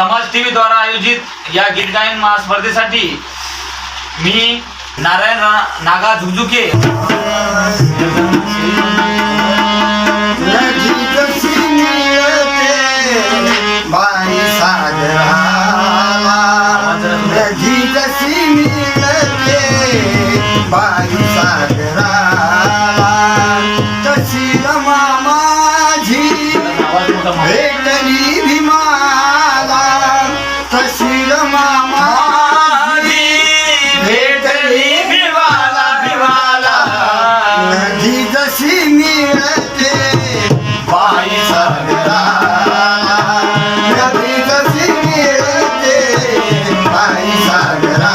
समाज टीव्ही द्वारा आयोजित या गीत गायन महास्पर्धेसाठी मी नारायण नागा झुकझुके. बाई साधरा सागरा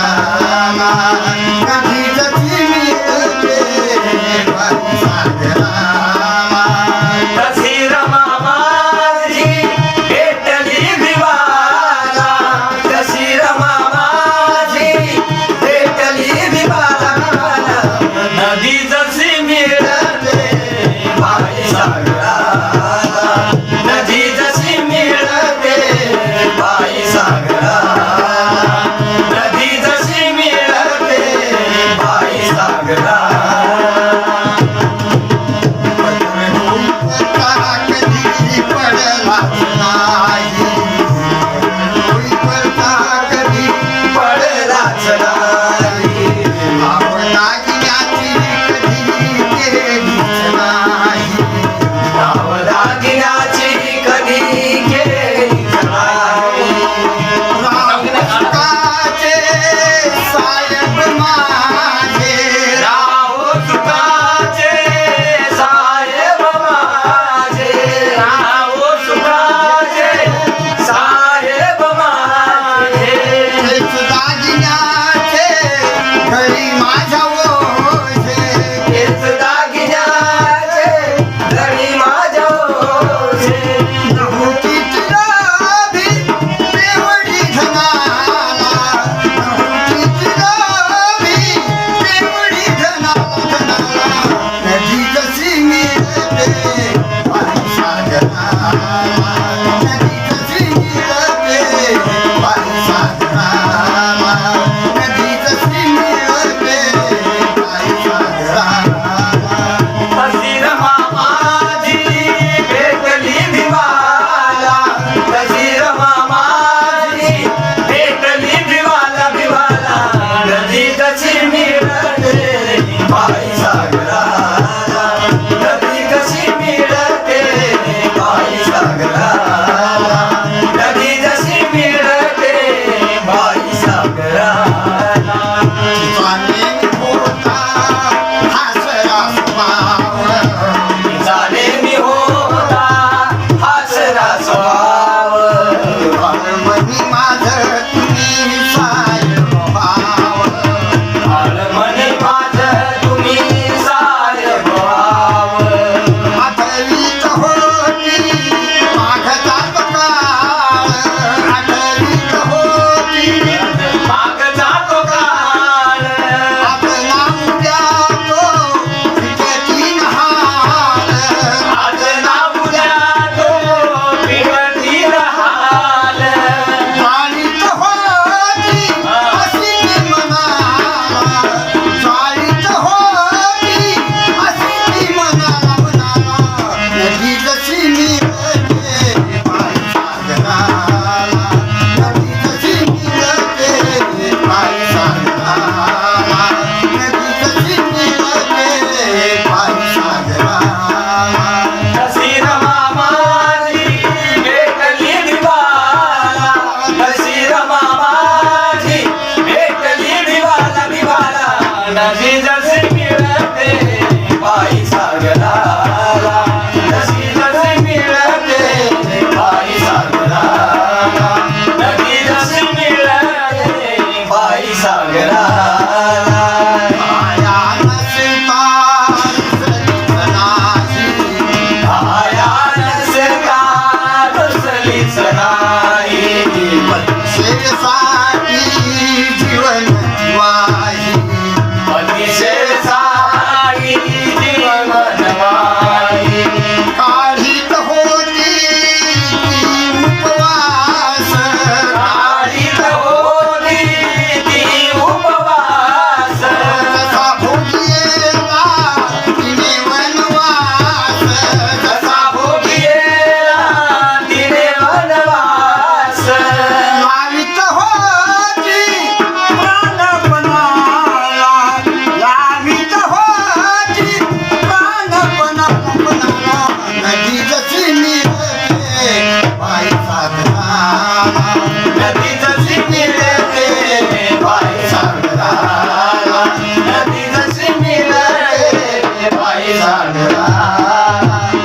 Vai